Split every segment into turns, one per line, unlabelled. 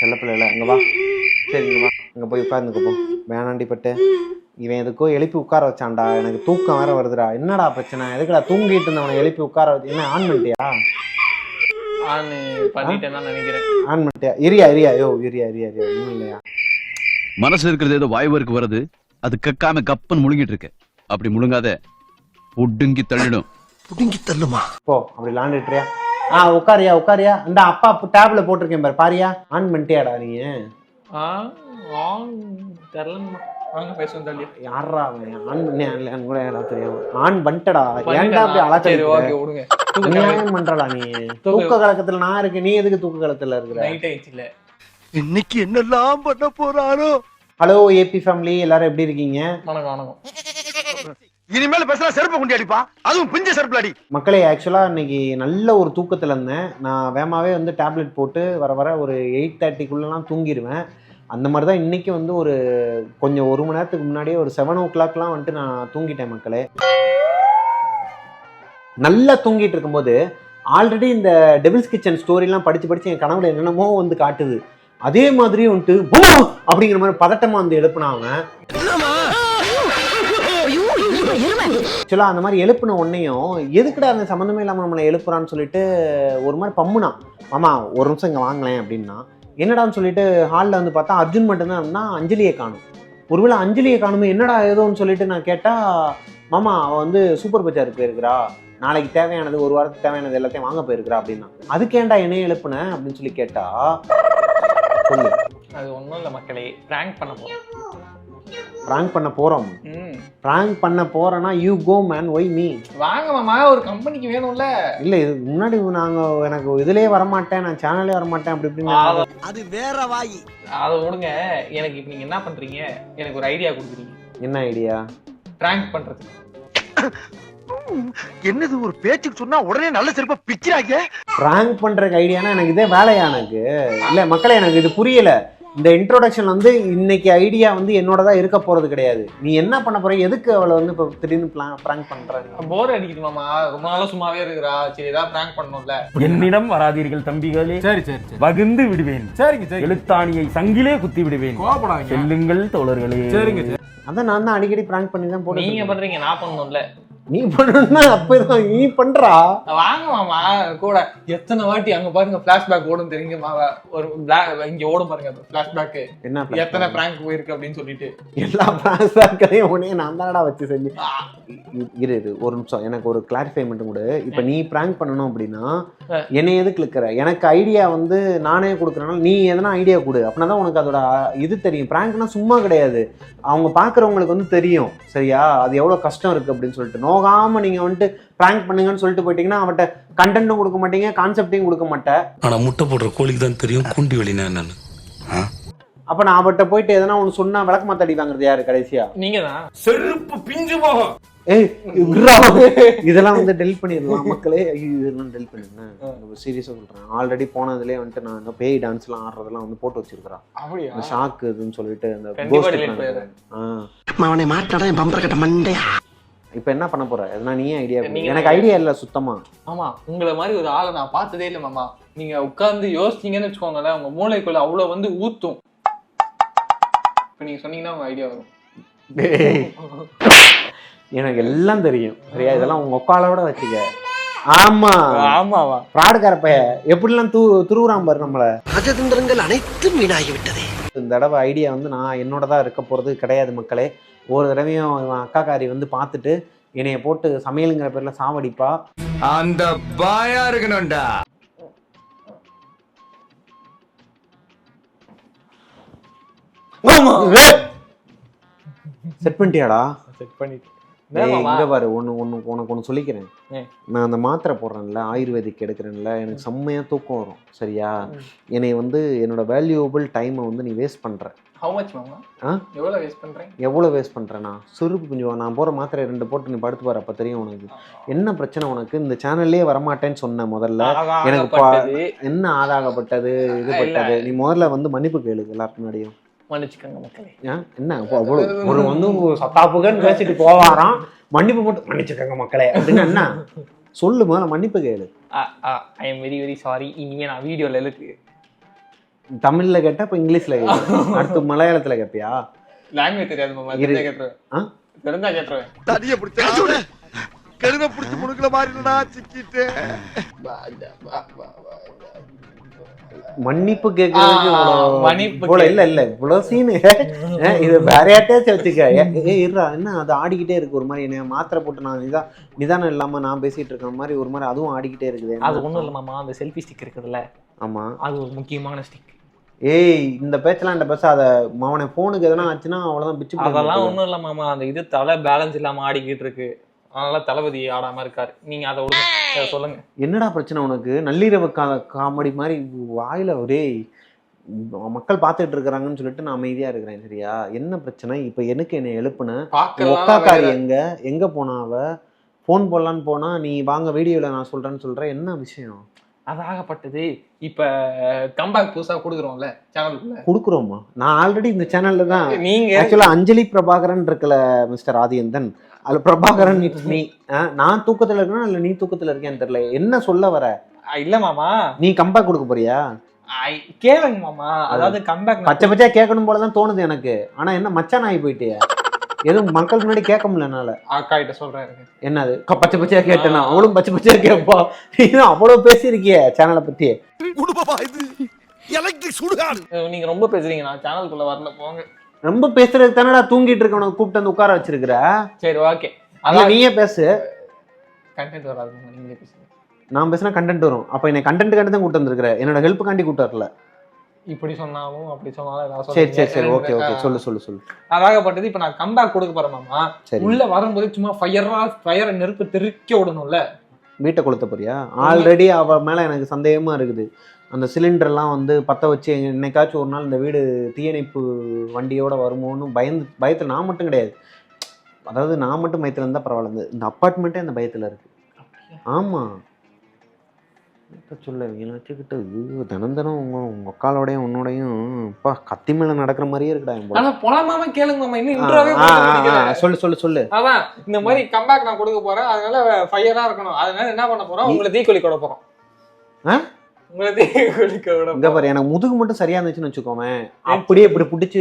செல்ல பிள்ளைல இங்க வா. சரி இங்க வா. இங்க போய் உட்கார்ந்துக்க போ. வேணாண்டி பட்டு. இவன் எதுக்கோ எழுப்பி உட்கார வச்சான்டா. எனக்கு தூக்கம் வேற வருதுடா. என்னடா பிரச்சனை? எதுக்குடா தூங்கிட்டு இருந்தவனை எழுப்பி உட்கார வச்சு என்ன ஆன் பண்ணிட்டியா?
பண்ணிட்டேன்னு நினைக்கிறேன்.
ஆன் பண்ணிட்டியா? இரியா இரியா. யோ இரியா இரியா இரியா. ஒன்றும் இல்லையா?
மனசுல இருக்கிறது ஏதோ வாய்வருக்கு வருது அது கக்காம கப்பன் முழுங்கிட்டு இருக்கு. அப்படி முழுங்காத ஒடுங்கி தள்ளிடும்.
புடுங்கி தள்ளுமா?
போ அப்படி விளாண்டுட்டுறியா ஆ உட்காரியா உட்காரியா. இந்த அப்பா டேப்ல போட்டிருக்கேன் பாரு. பாரியா ஆன் பண்ணிட்டியாடா நீ?
ஆ ஆன் தெரிலங்கம்மா வாங்க பேசுவோம் தள்ளி
யாரா அவன்? ஆன் பண்ணி இல்லையான்னு கூட எனக்கு தெரியும்? ஆன் பண்ணிட்டடா. ஏன்டா அப்படி அநியாயம் பண்றடா நீ? தூக்க கலக்கத்துல நான் இருக்கேன். நீ எதுக்கு தூக்க கலக்கத்துல இருக்கிற?
இன்னைக்கு என்னெல்லாம் பண்ண போறாரோ?
ஹலோ ஏபி ஃபேமிலி எல்லாரும் எப்படி இருக்கீங்க?
வணக்கம் வணக்கம்.
இனிமேல் பேசுறா செருப்பு குண்டி அடிப்பா. அதுவும் பிஞ்ச செருப்புல அடி.
மக்களே ஆக்சுவலா இன்னைக்கு நல்ல ஒரு தூக்கத்துல இருந்தேன். நான் வேகமாவே வந்து டேப்லெட் போட்டு வர வர ஒரு எயிட் தேர்ட்டிக்குள்ளலாம் தூங்கிடுவேன் அந்த மாதிரி தான் இன்னைக்கு வந்து ஒரு கொஞ்சம் ஒரு மணி நேரத்துக்கு முன்னாடியே ஒரு செவன் ஓ கிளாக்லாம் வந்துட்டு நான் தூங்கிட்டேன் மக்களே. நல்லா தூங்கிட்டு இருக்கும்போது ஆல்ரெடி இந்த டெபிள்ஸ் கிச்சன் ஸ்டோரிலாம் படிச்சு படிச்சு என் கனவுல என்னென்னமோ வந்து காட்டுது. அதே மாதிரி வந்துட்டு "பூ!" அப்படிங்கிற மாதிரி பதட்டமா வந்து எழுப்புனாங்க. ஆக்சுவலாக அந்த மாதிரி எழுப்புன உடனேயும் எதுக்குடா அந்த சம்மந்தமே இல்லாமல் நம்மளை எழுப்புறான்னு சொல்லிட்டு ஒரு மாதிரி பம்முனான் மாமா ஒரு நிமிஷம் இங்கே வாங்கலேன் அப்படின்னா என்னடான்னு சொல்லிட்டு ஹாலில் வந்து பார்த்தா அர்ஜுன் மட்டும்தான் இருந்தான் அஞ்சலியை காணும். ஒருவேளை அஞ்சலியை காணுமே என்னடா ஏதோன்னு சொல்லிட்டு நான் கேட்டால் மாமா அவள் வந்து சூப்பர் பஜாருக்கு போயிருக்கிறா. நாளைக்கு தேவையானது ஒரு வாரத்துக்கு தேவையானது எல்லாத்தையும் வாங்க போயிருக்கிறா அப்படின்னா. அதுக்கேண்டா என்னைய எழுப்புனேன் அப்படின்னு சொல்லி கேட்டா சொல்லு.
அது ஒன்றும் இல்லை மக்களே ப்ராங்க் பண்ண போகிறோம்
ப்ராங்க் பண்ண போகிறோம்
ம்.
ப்ராங்க் பண்ண போகிறேன்னா you go man why me
வாங்க மாமா ஒரு கம்பெனிக்கு வேணும்ல.
இல்லை இது முன்னாடி நாங்கள் எனக்கு இதுலேயே வரமாட்டேன் நான் சேனல்லே வரமாட்டேன் அப்படி இப்படின்னு
அத
வேற வாயி.
அதை விடுங்க. எனக்கு இப்ப நீங்க என்ன பண்றீங்க? எனக்கு ஒரு ஐடியா கொடுக்குறீங்க.
என்ன ஐடியா
பிராங்க் பண்றதுக்கு
என்னது ஒரு பேச்சுக்கு சொன்னா உடனே நல்ல செருப்பா பிச்சிராங்க
ப்ராங்க் பண்றதுக்கு ஐடியானா எனக்கு இதே வேலையா எனக்கு? இல்ல மக்களே எனக்கு இது புரியல. இந்த இன்ட்ரோடக்ஷன் வந்து இன்னைக்கு ஐடியா வந்து என்னோட தான் இருக்க போறது கிடையாது. நீ என்ன பண்ண போற? எதுக்கு அவளை வந்து இப்போ திடீர்னு ப்ராங்க் பண்ற நீ?
போர் அடிக்குது மாமா. ரொம்ப நாளா சும்மாவே இருக்கிறா. சரி ஏதாவது பிராங்க் பண்ணணும்ல
என்னிடம் வராதீர்கள் தம்பிகளே.
சரி சரி சரி.
வகுந்து விடுவேன்.
சரிங்க சரி
எழுத்தாணியை சங்கிலே குத்தி விடுவேன்.
கோபப்படாதீங்க
செல்லுங்கள் தோழர்களே.
சரிங்க சரி.
அதான் நான் தான் அடிக்கடி ப்ராங்க் பண்ணி தான் போட்டு
நீங்க பண்றீங்க நான் பண்ணணும்ல.
நீ பண்ணணும்னா அப்பதான் நீ பண்றா.
வாங்க மாமா கூட. எத்தனை வாட்டி அங்க பாருங்க பிளாஷ்பேக் ஓடும் தெரியுங்க மாமா. ஒரு இங்க ஓடும் பாருங்க பிளாஷ்பேக்
என்ன
எத்தனை பிராங்க் போயிருக்கு அப்படின்னு சொல்லிட்டு.
எல்லா ப்ராங்கையும் உடனே நான் தானடா வச்சு செஞ்சு இரு இரு ஒரு நிமிஷம். எனக்கு ஒரு கிளாரிஃபை மட்டும் கொடு. இப்போ நீ ப்ராங்க் பண்ணணும் அப்படின்னா. என்னை எதுக்கு இருக்கிற எனக்கு ஐடியா வந்து நானே கொடுக்குறனால நீ எதனா ஐடியா கொடு. அப்படின்னா தான் உனக்கு அதோட இது தெரியும். ப்ராங்க்னா சும்மா கிடையாது. அவங்க பார்க்குறவங்களுக்கு வந்து தெரியும். சரியா? அது எவ்வளோ கஷ்டம் இருக்குது அப்படின்னு சொல்லிட்டு. நோகாமல் நீங்கள் வந்துட்டு ப்ராங்க் பண்ணுங்கன்னு சொல்லிட்டு போயிட்டீங்கன்னா அவன்கிட்ட கண்டென்ட்டும் கொடுக்க மாட்டீங்க கான்செப்டையும் கொடுக்க மாட்டேன்
ஆனா முட்டை போடுற கோழிக்கு தான் தெரியும் குண்டி வெளினா என்னன்னு.
அப்போ நான் அவட்ட போயிட்டு எதனா ஒன்று சொன்னால் விளக்க மாத்தாடி வாங்குறது யாரு கடைசியா?
நீங்க தான்
செருப்பு பிஞ்சு போகும்.
இதெல்லாம் வந்து டெலிட் பண்ணிடலாம் மக்களே. ஐயோ, இதெல்லாம் டெலிட் பண்ணிருந்தேன் சீரியஸாக சொல்கிறேன் ஆல்ரெடி போனதுலேயே வந்துட்டு நான் இந்த பேய் டான்ஸ்லாம் ஆடுறதெல்லாம் வந்து போட்டு வச்சிருக்கிறேன் ஷாக்கு இதுன்னு சொல்லிட்டு அந்த
அவனை மாட்டாடா என் பம்பர கட்ட மண்டையா
இப்போ என்ன பண்ண போற? எதனா நீயே ஐடியா எனக்கு ஐடியா இல்லை சுத்தமா.
ஆமா உங்களை மாதிரி ஒரு ஆளை நான் பார்த்ததே இல்லை மாமா. நீங்க உட்கார்ந்து யோசிச்சீங்கன்னு வச்சுக்கோங்களேன் உங்க மூளைக்குள்ள அவ்வளவு வந்து ஊத்தும். இப்ப நீங்க சொன்னீங்கன்னா உங்க ஐடியா வரும்.
எனக்கு எல்லாம் தெரியும். சரியா? இதெல்லாம் உங்க ஒக்காலோட வச்சுக்க. ஆமா.
ஆமாவா?
ஃப்ராடுக்கார பைய எப்படிலாம் தூ துருவுறான் பாரு நம்மள.
ராஜதந்திரங்கள் அனைத்தும் வீணாகி விட்டதே
இந்த தடவை ஐடியா வந்து நான் என்னோட தான் இருக்க போகிறது கிடையாது மக்களே. ஒரு தடவையும் இவன் அக்காக்காரி வந்து பார்த்துட்டு என்னைய போட்டு சமையலுங்கிற பேர்ல சாவடிப்பா.
அந்த பாயா இருக்கணும்டா.
செட் பண்ணிட்டியாடா?
செக் பண்ணிட்டு?
இங்க பாரு ஒன்று ஒன்று உனக்கு ஒன்று சொல்லிக்கிறேன். நான் அந்த மாத்திரை போடுறேன்ல ஆயுர்வேதிக் எடுக்கிறேன்ல எனக்கு செம்மையாக தூக்கம் வரும் சரியா? என்னை வந்து என்னோட வேல்யூபிள் டைமை வந்து நீ வேஸ்ட் பண்ணுற?
எவ்வளவு வேஸ்ட் பண்றேன்
எவ்வளோ வேஸ்ட் பண்ணுறேன்னா சுருப்பு கொஞ்சம் நான் போகிற மாத்திரை ரெண்டு போட்டு நீ படுத்து பாரு அப்போ தெரியும் உனக்கு. என்ன பிரச்சனை உனக்கு? இந்த சேனல்லே வரமாட்டேன்னு சொன்னேன் முதல்ல. எனக்கு. என்ன ஆதாகப்பட்டது இது பட்டது? நீ முதல்ல வந்து மன்னிப்பு கேளு எல்லாருக்கு முன்னாடியும்.
மன்னிச்சுக்கோங்க மக்களே.
என்ன? ஒரு வந்து சத்தாப்புகன்னு பேசிட்டு போவாராம். மன்னிப்பு மட்டும் மன்னிச்சுக்கோங்க மக்களே. அப்படின்னு என்ன? சொல்லு முதல்ல மன்னிப்பு கேளு.
I am very very sorry இனிமே நான் வீடியோல இருக்கு
தமிழ்ல கேட்டா இப்ப இங்கிலீஷ்ல. அடுத்து மலையாளத்துல கேட்பியா
லாங்குவேஜ் தெரியாது மாமா கேட்டுருவேன்? தெரிஞ்சா கேட்டுருவேன்.
தடிய பிடிச்ச கழுத பிடிச்சி முடுக்கல மாதிரி சிக்கிட்டு.
மன்னிப்பு கேட்கறதுக்கு இல்ல இல்ல இவ்வளவு சீனு இது வேற யார்ட்டையாச்சும் வச்சுக்க. ஏ இருடா என்ன அது ஆடிக்கிட்டே இருக்கு ஒரு மாதிரி. என்ன மாத்திரை போட்டு நான் நிதா நிதானம் இல்லாம நான் பேசிட்டு இருக்கிற மாதிரி ஒரு மாதிரி அதுவும் ஆடிக்கிட்டே இருக்குது.
அது ஒண்ணும் இல்ல மாமா அந்த செல்ஃபி ஸ்டிக் இருக்குதுல்ல.
ஆமா.
அது ஒரு முக்கியமான ஸ்டிக்
ஏய் இந்த பேச்செல்லாம் என்கிட்ட பேச அத அவனை போனுக்கு எதனா ஆச்சுன்னா அவ்வளவுதான் பிச்சு.
அதெல்லாம் ஒண்ணும் இல்ல மாமா அந்த இது தலை பேலன்ஸ் இல்லாம ஆடிக்கிட்டு இருக்கு. அதனால தளபதி ஆடாம இருக்காரு. நீங்க அதை அதை சொல்லுங்க.
என்னடா பிரச்சனை உனக்கு? நள்ளிரவு கா காமெடி மாதிரி வாயில ஒரே மக்கள் பார்த்துட்டு இருக்கிறாங்கன்னு சொல்லிட்டு நான் அமைதியா இருக்கிறேன் சரியா? என்ன பிரச்சனை? இப்ப எனக்கு என்னை எழுப்புன? ஒக்காக்காரி எங்க? எங்க போனா அவ? ஃபோன் போடலான்னு போனா நீ வாங்க வீடியோல நான் சொல்றேன்னு சொல்றேன் என்ன விஷயம்?
அதாகப்பட்டது இப்ப கம்பேக் புதுசா கொடுக்குறோம்ல சேனலுக்குள்ள
குடுக்குறோமா நான் ஆல்ரெடி இந்த சேனல்ல தான்.
நீங்க
ஆக்சுவலா அஞ்சலி பிரபாகரன் இருக்கல மிஸ்டர் ஆதியந்தன். அது பிரபாகரன் இட்ஸ் மீ நான் தூக்கத்துல இருக்கேனா இல்ல நீ தூக்கத்துல இருக்கேன்னு தெரியல. என்ன சொல்ல வர?
இல்ல மாமா.
நீ கம்பேக் கொடுக்க போறியா?
கேளுங்க மாமா. அதாவது கம்பேக்
பச்சை பச்சையா கேட்கணும் போலதான் தோணுது எனக்கு. ஆனா என்ன மச்சான் ஆகி போயிட்டியா? எதுவும் மக்கள் முன்னாடி கேட்க முடியல என்னால.
அக்கா கிட்ட சொல்றேன் இருங்க.
என்னது? க- பச்சை பச்சையா கேட்டேனா? அவளும் பச்சை பச்சையா கேட்பா. நீ அவ்வளவு பேசியிருக்கிய சேனலை பத்தி.
நீங்க ரொம்ப பேசுறீங்க. நான் சேனலுக்குள்ள வரல. போங்க.
ரொம்ப பேசுறது தானடா தூங்கிட்டு இருக்கவனை கூப்பிட்டு வந்து உட்கார வச்சிருக்கிற?
சரி ஓகே
அதான் நீயே பேசு.
கண்டென்ட் வராது மாமா, நீங்களே பேசுங்க.
நான் பேசினா கண்டென்ட் வரும். அப்ப என்னை கண்டென்ட் காண்டி தான் கூட்டு வந்திருக்கிற. என்னோட ஹெல்ப் காண்டி கூட்டு வரல.
இப்படி சொன்னாலும் அப்படி சொன்னாலும்
சரி சரி. சரி ஓகே ஓகே சொல்லு சொல்லு சொல்லு.
அதாகப்பட்டது இப்ப நான் கம்பேக் கொடுக்க போறேன் உள்ள வரும்போது சும்மா ஃபயரா ஃபயரை நெருப்பு தெறிக்க விடணும்ல.
வீட்டை கொளுத்த போறியா? ஆல்ரெடி அவ மேல எனக்கு சந்தேகமா இருக்குது. அந்த சிலிண்டர்லாம் வந்து பத்த வச்சு என்னைக்காச்சும் ஒரு நாள் இந்த வீடு தீயணைப்பு வண்டியோட வருமோன்னு பயந்து பயத்துல நான் மட்டும் கிடையாது. அதாவது நான் மட்டும் பயத்துல இருந்தா பரவாயில்ல. இந்த- அப்பார்ட்மெண்ட்டே அந்த பயத்துல இருக்கு. ஆமா. இப்ப சொல்ல இவங்களை வச்சுக்கிட்டு ஐயோ, தினம் தினம் உங்க உங்க அக்காலோடையும் உன்னோடையும் அப்பா கத்தி மேல நடக்கிற மாதிரியே இருக்குடா என் போல.
ஆனா போலாமாமா கேளுங்க மாமா. இன்னும் இன்ட்ரோவே
சொல்லு சொல்லு சொல்லு.
அதான் இந்த மாதிரி கம்பேக் நான் கொடுக்க போறேன். அதனால ஃபயரா இருக்கணும். அதனால என்ன பண்ண போறோம்? உங்களை தீக்குழி கொட போறோம்.
ஆ? எனக்கு முதுகு மட்டும் சரியா இருந்துச்சுன்னு வச்சுக்கோவேன் அப்படியே இப்படி பிடிச்சி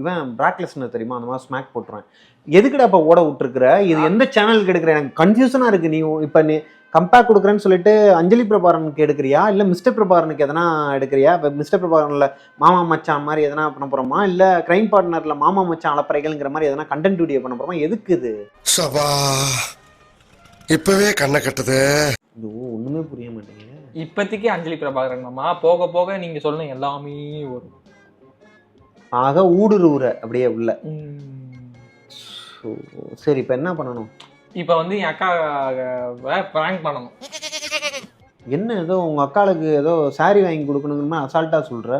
இவன் பிராக்லெஸ்னர் தெரியுமா? அந்த மாதிரி ஸ்மாக் போட்டுருவேன். எதுக்குடா இப்ப ஓட விட்டுருக்குற? இது எந்த சேனலுக்கு எடுக்கிற? எனக்கு கன்ஃபியூஷனா இருக்கு. நீ இப்ப நீ கம்பேர் கொடுக்குறேன்னு சொல்லிட்டு அஞ்சலி பிரபாரனுக்கு எடுக்கிறியா? இல்ல மிஸ்டர் பிரபாரனுக்கு எதனா எடுக்கிறியா? இப்ப மிஸ்டர் பிரபாரன்ல மாமா மச்சான் மாதிரி எதனா பண்ண போறோமா? இல்ல கிரைம் பார்ட்னர்ல மாமா மச்சான் அலப்பறைகள்ங்கிற மாதிரி எதனா கண்டென்ட் வீடியோ பண்ண போறோமா? எதுக்கு இது?
சபா இப்பவே கண்ணை கட்டுது.
இது ஒண்ணுமே புரிய மாட்டேங்குது.
இப்போதைக்கு அஞ்சலி பிரபாகரன் மாமா. போக போக நீங்க சொல்லுங்க எல்லாமே வரும்.
ஆக ஊடுருவுற அப்படியே உள்ள. சரி இப்ப என்ன பண்ணணும்?
இப்ப வந்து என் அக்கா பிராங்க் பண்ணணும்.
என்ன ஏதோ உங்க அக்காளுக்கு ஏதோ saree வாங்கி கொடுக்கணுங்கிற அசால்ட்டா சொல்ற?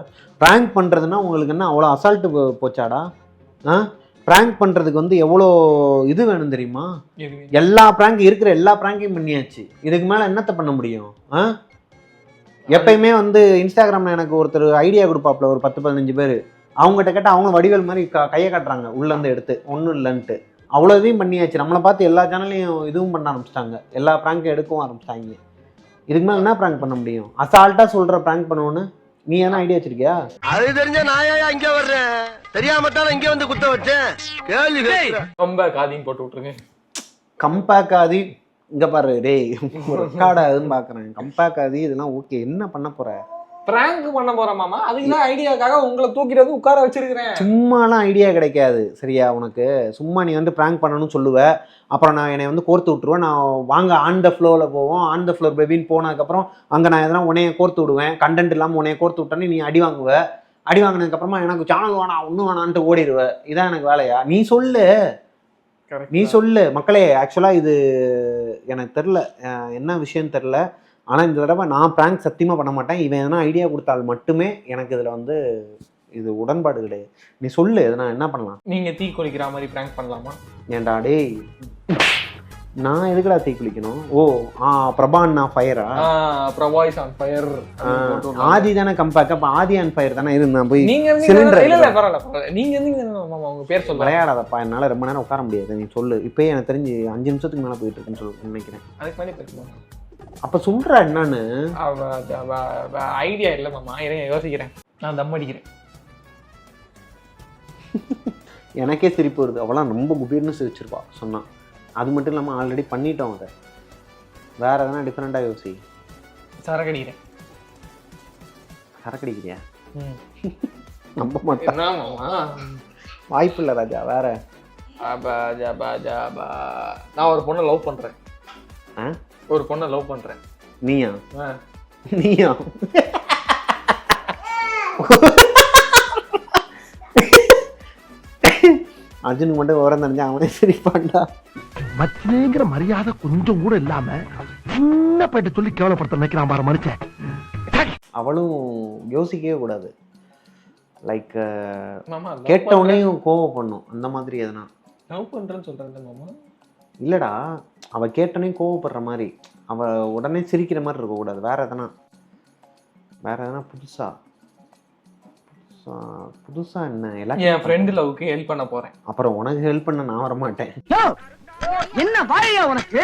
ப்ராங்க் பண்றதுன்னா உங்களுக்கு என்ன அவ்வளோ அசால்ட்டு போச்சாடா? ஆ? ப்ராங்க் பண்றதுக்கு வந்து எவ்வளோ இது வேணும் தெரியுமா? எல்லா ப்ராங்க் இருக்கிற எல்லா ப்ராங்கையும் பண்ணியாச்சு. இதுக்கு மேல என்னத்த பண்ண முடியும்? ஆ? எப்பயுமே வந்து இன்ஸ்டாகிராம்ல எனக்கு ஒருத்தர் ஐடியா கொடுப்பாப்ல ஒரு பத்து பதினஞ்சு பேர். அவங்ககிட்ட கேட்டால் அவங்க வடிவேல் மாதிரி க கையை காட்டுறாங்க. உள்ள இருந்து எடுத்து. ஒன்றும் இல்லைன்ட்டு. அவ்வளோ இதையும் பண்ணியாச்சு. நம்மளை பார்த்து எல்லா சேனல்லையும் இதுவும் பண்ண ஆரம்பிச்சிட்டாங்க. எல்லா ப்ராங்க்கும் எடுக்கவும் ஆரம்பிச்சிட்டாங்க. இதுக்கு மேலே என்ன ப்ராங்க் பண்ண முடியும்? அசால்ட்டாக சொல்கிற ப்ராங்க் பண்ணுவோன்னு? நீ என்ன ஐடியா வச்சிருக்கியா?
அது தெரிஞ்ச நான் ஏன் இங்க வர்றேன்? தெரியாம தான் இங்க வந்து குத்த வச்சேன்? கேள்வி.
ரொம்ப காதியும் போட்டு விட்டுருங்க.
கம்பேக் ஆதி இங்க பாரு டேய் ரெக்கார்ட் ஆகுதுன்னு பாக்குறேன். கம்பேக் ஆதி இதெல்லாம் ஓகே என்ன பண்ண போற?
பிராங்க் பண்ண போறேன் மாமா. அதுக்கு தான் ஐடியாக்காக உங்களை தூக்கிட்டு வந்து உட்கார வச்சிருக்கிறேன்.
சும்மாலாம் ஐடியா கிடைக்காது சரியா உனக்கு? சும்மா நீ வந்து ப்ராங்க் பண்ணணும்னு சொல்லுவ. அப்புறம் நான் என்னை வந்து கோர்த்து விட்டுருவேன். நான் வாங்க ஆன் த ஃப்ளோவில் போவோம். ஆன் த ஃப்ளோர் பேபின்னு போனதுக்கப்புறம் அங்கே நான் எதனா உன்னைய கோர்த்து விடுவேன். கண்டென்ட் இல்லாமல் உன்னைய கோர்த்து விட்டோன்னே நீ அடி வாங்குவ. அடி வாங்கினதுக்கப்புறமா எனக்கு சேனல் வேணாம் ஒன்றும் வேணான்ட்டு ஓடிடுவ. இதான் எனக்கு வேலையா? நீ சொல்லு. நீ சொல்லு. மக்களே ஆக்சுவலாக இது எனக்கு தெரில என்ன விஷயம் தெரில ஆனால் இந்த தடவை நான் ப்ராங்க் சத்தியமாக பண்ண மாட்டேன். இவன் எதனா ஐடியா கொடுத்தால் மட்டுமே எனக்கு இதில் வந்து இது உடன்பாடு கிடையாது. நீ சொல்லு. எதனா என்ன பண்ணலாம்?
நீங்க தீ குளிக்கிற மாதிரி பிராங்க் பண்ணலாமா?
ஏன்டா டேய். நான் எதுக்குடா தீ குளிக்கணும்? ஓ ஆ பிரபா அண்ணா ஃபயரா
வாய்ஸ் ஆன் ஃபயர்
ஆதி தானே கம்பேக் அப்போ ஆதி அண்ட் ஃபயர் தானே இருந்தான் போய்
நீங்க
cylinder
இல்ல இல்ல. பரவாயில்ல நீங்க உங்க பேர் சொல்ல
விளையாடாதப்பா என்னால் ரொம்ப நேரம் உட்கார முடியாது நீ சொல்லு. இப்போயே எனக்கு தெரிஞ்சு அஞ்சு நிமிஷத்துக்கு மேலே போயிட்டு இருக்குன்னு சொல்லு நினைக்கிறேன்.
அதுக்கு மேலே பேசலாம்
அப்ப சொல்றா என்னன்னு?
ஐடியா இல்லை மாமா. யோசிக்கிறேன். நான் தம் அடிக்கிறேன்.
எனக்கே சிரிப்பு வருது. அவளாம் ரொம்ப குபீர்னு சிரிச்சிருப்பா சொன்னான் அது மட்டும் இல்லாமல் ஆல்ரெடி பண்ணிட்டோம் அதை. வேற எதனா டிஃப்ரெண்ட்டாக யோசி.
சரக்கு அடிக்கிறேன்
சரக்கடிக்கிறியா. நம்ப மாட்டேன் வாய்ப்பு இல்லை ராஜா வேற.
நான் ஒரு பொண்ணை லவ் பண்றேன்.
ஆ?
ஒரு பொண்ணை லவ் பண்றேன்.
நீயா. நீயா? அர்ஜுனுக்கு மட்டும் விவரம் தெரிஞ்சா அவனே சிரிப்பான்டா
மச்சினேங்கிற மரியாதை கொஞ்சம் கூட இல்லாம சின்ன பையன் சொல்லி கேவலப்படுத்த நினைக்கிறான் பாரு மனுஷன்.
அவளும் யோசிக்கவே கூடாது. லைக்
மாமா love
கேட்ட
பண்றேன்.
உடனேயும் கோவம் பண்ணும் அந்த மாதிரி எதனா.
லவ் பண்றேன்னு சொல்றேன் மாமா?
இல்லடா அவ கேட்டோன்னே கோவப்படுற மாதிரி. அவ உடனே சிரிக்கிற மாதிரி இருக்கக்கூடாது. வேற எதனா. வேற எதனா புதுசா? புதுசா என்ன எல்லாம்
என் ஃப்ரெண்டு லவ்க்கு ஹெல்ப் பண்ண போறேன்.
அப்புறம் உனக்கு ஹெல்ப் பண்ண நான் வர மாட்டேன்.
என்ன வாயா உனக்கு?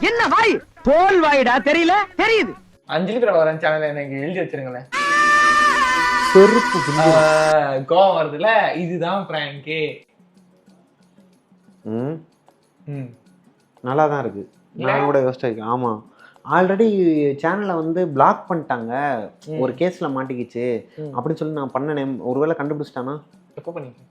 என்ன வாய்? தோல் வாயிடா தெரியல? தெரியுது.
அஞ்சலி பிரபாகரன் சேனல் எனக்கு எழுதி வச்சிருங்களேன்.
செருப்பு
கோவம் வருதுல இதுதான் பிராங்கே
ம்.
ம்.
நல்லா தான் இருக்கு. நான் கூட யோசிச்சிருக்கேன் ஆமா. ஆல்ரெடி சேனலை வந்து பிளாக் பண்ணிட்டாங்க. ஒரு கேஸ்ல மாட்டிக்கிச்சு. அப்படின்னு சொல்லி நான் பண்ணனேன் ஒருவேளை கண்டுபிடிச்சிட்டானா?
எப்போ பண்ணீங்க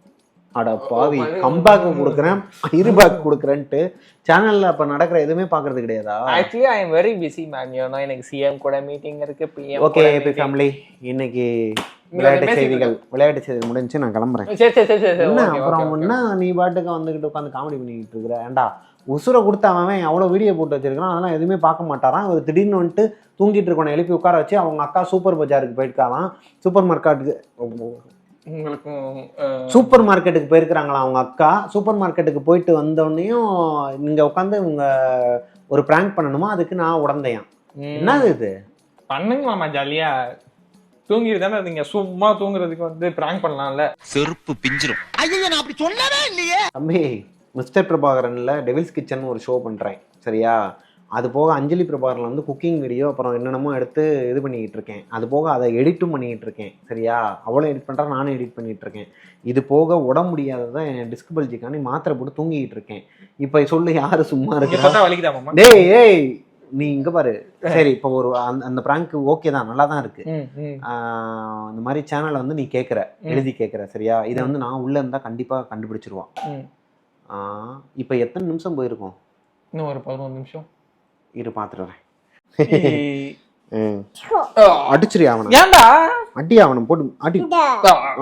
அட பாவி கம்பேக் கொடுக்குறேன். இருபேக் கொடுக்குறேன்ட்டு. சேனல்ல அப்ப நடக்கிற எதுவுமே பாக்குறது கிடையாதா?
Actually I am very busy man you know எனக்கு சிஎம் கூட மீட்டிங் இருக்கு பிஎம்
ஓகே ஏபி ஃபேமிலி இன்னைக்கு விளையாட்டு செய்திகள். விளையாட்டு செய்திகள் முடிஞ்சு நான் கிளம்புறேன்.
சரி சரி சரி சரி
என்ன?
ஓகே
அப்புறம் என்ன நீ பாட்டுக்கு வந்துகிட்டு உட்காந்து காமெடி பண்ணிக்கிட்டு இருக்கிற? ஏன்டா உசுரை கொடுத்த அவன் அவ்வளோ வீடியோ போட்டு வச்சிருக்கான் அதெல்லாம் எதுவுமே பார்க்க மாட்டாரான் இவர் திடீர்னு வந்துட்டு தூங்கிட்டு இருக்கவனை எழுப்பி உட்கார வச்சு அவங்க அக்கா சூப்பர் பஜாருக்கு போயிருக்காலாம் சூப்பர் மார்க்கெட்டுக்கு
உங்களுக்கும்
சூப்பர் மார்க்கெட்டுக்கு போயிருக்கிறாங்களா அவங்க அக்கா? சூப்பர் மார்க்கெட்டுக்கு போயிட்டு வந்தோடனையும் இங்க உட்காந்து இவங்க ஒரு பிராங்க் பண்ணணுமா? அதுக்கு நான் உடந்தையான். என்னது இது?
பண்ணுங்க மாமா ஜாலியா தூங்கிட்டு தானே நீங்க சும்மா தூங்குறதுக்கு வந்து பிராங்க் பண்ணலாம்ல.
செருப்பு பிஞ்சிரும்.
ஐயோ நான் அப்படி சொல்லவே இல்லையே.
தம்பி மிஸ்டர் பிரபாகரன்ல டெவில்ஸ் கிச்சன் ஒரு ஷோ பண்றேன் சரியா? அது போக அஞ்சலி பிரபாகரன்ல வந்து குக்கிங் வீடியோ அப்புறம் என்னென்னமோ எடுத்து இது பண்ணிக்கிட்டு இருக்கேன். அது போக அதை எடிட்டும் பண்ணிக்கிட்டு இருக்கேன் சரியா? அவளும் எடிட் பண்றா நானும் எடிட் பண்ணிட்டு இருக்கேன். இது போக உடம்பு முடியாததான் என் டிஸ்க் பல்ஜிக்காண்டி மாத்திரை போட்டு தூங்கிட்டு இருக்கேன். இப்போ சொல்லு யாரு சும்மா
இங்க
இருக்கா
பார்த்தா வலிக்குதா மாமா
டேய் ஏய் நீ இங்க பாரு. சரி இப்போ ஒரு அந்த அந்த பிராங்க் ஓகே தான் நல்லா தான் இருக்கு. இந்த மாதிரி சேனலை வந்து நீ கேட்குற எழுதி கேட்குற சரியா? இதை வந்து நான் உள்ள இருந்தா கண்டிப்பா கண்டுபிடிச்சிருவான். இப்போ எத்தனை நிமிஷம் போயிருக்கும்?
இன்னும் ஒரு பதினொரு நிமிஷம்.
இரு பார்த்துட்டு
ஏய்.
அடிச்சிரியா அவனை.
ஏன்டா?
அடி அவனை போட்டு அடி.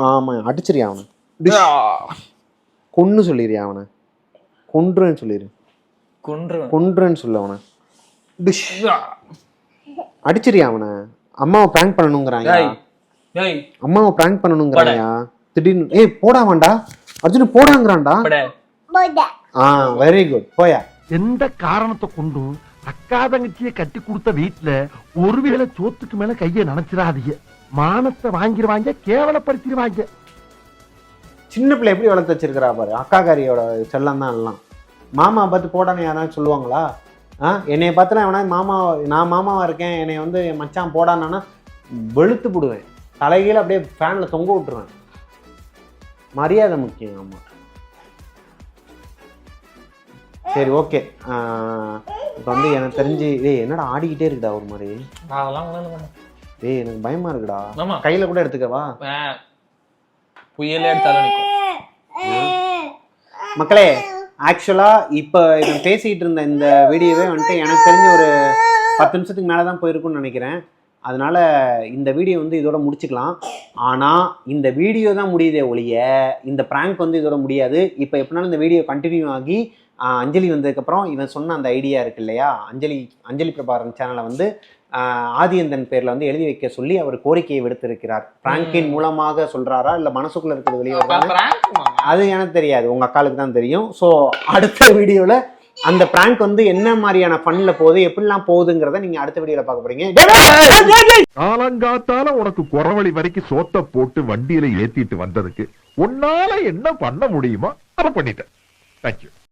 ஆமா அடிச்சிரியா அவனை. கொன்னு சொல்லிடுறியா அவனை. கொன்றுன்னு சொல்லிடு
கொன்றுவேன்
கொன்றுன்னு சொல்லு அவனை. டிஷ். அடிச்சிரியா அவனை. அம்மாவை பிராங்க் பண்ணணுங்கிறாங்க அம்மாவை பிராங்க் பண்ணணுங்கிறாயா? திடீர்னு ஏய் போடா வேண்டா. அர்ஜுன் போடாங்கிறான்டா.
பட
ஆ வெரி குட் போயா.
எந்த காரணத்தை கொண்டும் அக்கா தங்கச்சியை கட்டி கொடுத்த வீட்டுல ஒருவேளை சோத்துக்கு மேல கைய நினைச்சிடாதீங்க. மானத்தை வாங்கிடுவாங்க கேவலப்படுத்திடுவாங்க.
சின்ன பிள்ளை எப்படி வளர்த்து வச்சிருக்கிறா பாரு? அக்காக்காரியோட செல்லம் தான் எல்லாம். மாமா பார்த்து போடான்னு யாராவது சொல்லுவாங்களா? ஆ என்னைய பார்த்துலாம் எவனா மாமா நான் மாமாவா இருக்கேன் என்னை வந்து என் மச்சான் போடான்னா வெளுத்து போடுவேன். தலைகீழ அப்படியே ஃபேனில் தொங்க விட்டுருவேன். மரியாதை முக்கியம் ஆமா. சரி ஓகே இப்போ வந்து எனக்கு தெரிஞ்சு ஏய் என்னடா ஆடிக்கிட்டே இருக்குடா ஒரு மாதிரி?
அதெல்லாம்.
ஏய் எனக்கு பயமா இருக்குடா.
மாமா
கையில கூட எடுத்துக்கவா
புயலே எடுத்தாலும்
மக்களே ஆக்சுவலா இப்போ இவன் பேசிட்டு இருந்த இந்த வீடியோவே வந்துட்டு எனக்கு தெரிஞ்ச ஒரு பத்து நிமிஷத்துக்கு மேலே தான் போயிருக்கும்னு நினைக்கிறேன். அதனால இந்த வீடியோ வந்து இதோட முடிச்சுக்கலாம். ஆனால் இந்த வீடியோ தான் முடியுதே ஒழிய இந்த ப்ராங்க் வந்து இதோட முடியாது. இப்போ எப்படினாலும் இந்த வீடியோ கண்டினியூ ஆகி அஞ்சலி வந்ததுக்கப்புறம் இவன் சொன்ன அந்த ஐடியா இருக்கு இல்லையா? அஞ்சலி அஞ்சலி பிரபாகரன் சேனலை வந்து ஆதியந்தன் பேரில் வந்து எழுதி வைக்க சொல்லி அவர் கோரிக்கையை விடுத்திருக்கிறார். ப்ராங்கின் மூலமாக சொல்றாரா? இல்லை மனசுக்குள்ள இருக்கிறது வெளியே. அது எனக்கு தெரியாது. உங்க அக்காளுக்கு தான் தெரியும். ஸோ அடுத்த வீடியோல அந்த பிராங்க் வந்து என்ன மாதிரியான ஃபன்ல போகுது எப்படிலாம் போகுதுங்கிறத நீங்க அடுத்த வீடியோல பார்க்க போறீங்க.
காலங்காத்தால உனக்கு குறவழி வரைக்கும் சோத்த போட்டு வண்டியில ஏத்திட்டு வந்ததுக்கு உன்னால என்ன பண்ண முடியுமோ அதை பண்ணிட்டேன். தேங்க்யூ